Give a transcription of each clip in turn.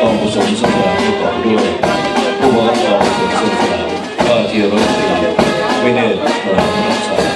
กองกุศลสนามประกอบด้วยผู้ว่าการกองกุศลสนามว่าที่ร้อยตรีวิเนศพรารักษา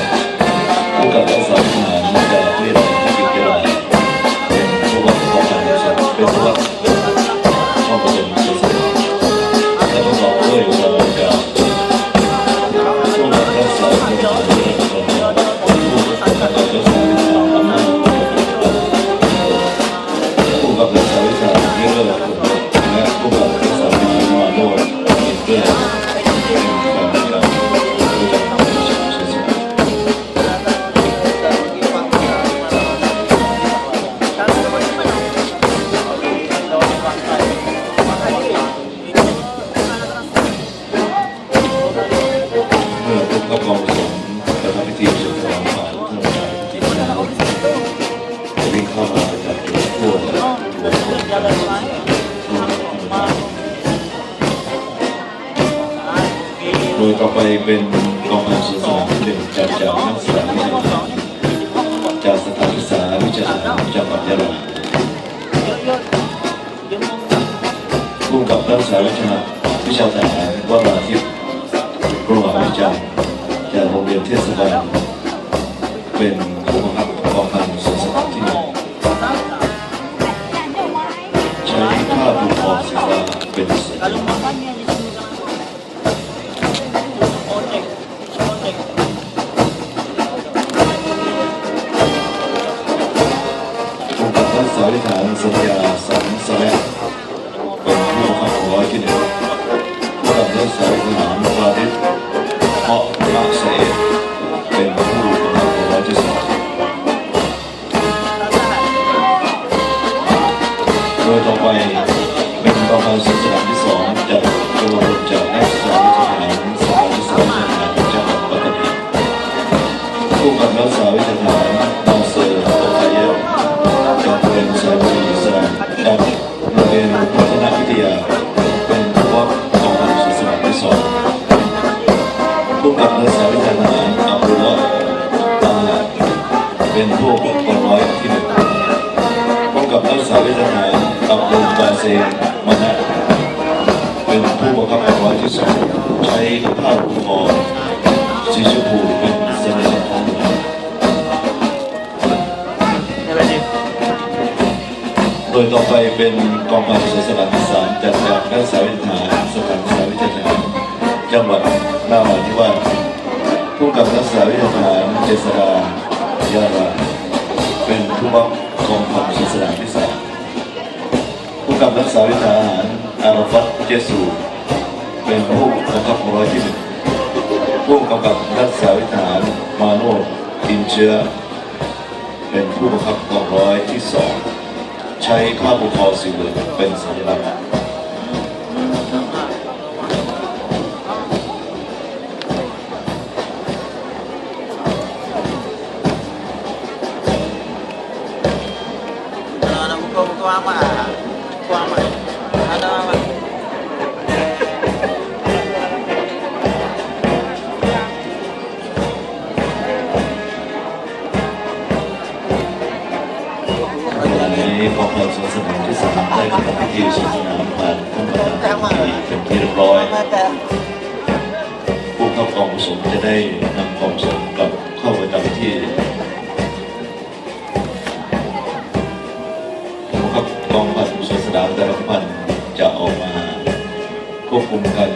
เป็นกองพันสื่อสารที่หนึ่งจากจากนักศึกษาวิชาการจากสถานศึกษาวิชาการจังหวัดยะลาผู้กับรักษาวิชาวิชาทหารวราทิพย์โรงวิจารจากโรงเรียนเทศบาลเป็นผู้บังคับกองพันสื่อสารที่หนึ่งใช้ผ้าผูกคอสีฟ้าเป็นสั กองพันที่สองจากกรมจากนักศึกษาวิชาการสถานศึกษาการจังหวัดปัตตานีผู้กับรักษาวิชาการนอเซอตไคเยลจากเรียนสายบุรีอิสลามจากโรงเรียนพัฒนาวิทยาเป็นผู้ว่ากองพันศึกษาที่สองผู้กับรักษาวิชาการอับดุลลอฮ์ตาเป็นผู้กองร้อยที่หนึ่งผู้กับรักษาวิชาการอับดุลบาเซ ผู้บังคับกองร้อยที่สองใช้ผ้าผูกคอสีชมพูเป็นสัญลักษณ์ของโดยต่อไปเป็นกองพันศึกษาที่สามจัดจากนักศึกษาวิทยาสถานศึกษาวิทยาจังหวัดนาราธิวาสผู้กับนักศึกษาวิทยาเจษฎายาลาเป็นผู้บังกองพันศึกษาที่สามผู้กับนักศึกษาวิทยาอาราฟัตเจสู เป็นผู้บังคับร้อยที่หนึ่งผู้กำกับรักษาวิถานมาโนดอินเชื้อ เป็นผู้บังคับกองร้อยที่สองใช้ข้าบุคอสีเหลืองเป็นสัญลักษณ์ Ano buka buka apa? Buka apa? Ada apa? ข สวนสนามที่สามได้ทำพิธีสวนสนามผ่านท่านประธานที่เป็นที่เรียบร้อยผู้เข้ากองผสมจะได้นำกองกุศลกลับเข้าประจำที่ผู้บังคับกองพันสวนสนามแต่ละพันจะออกมาควบคุมการ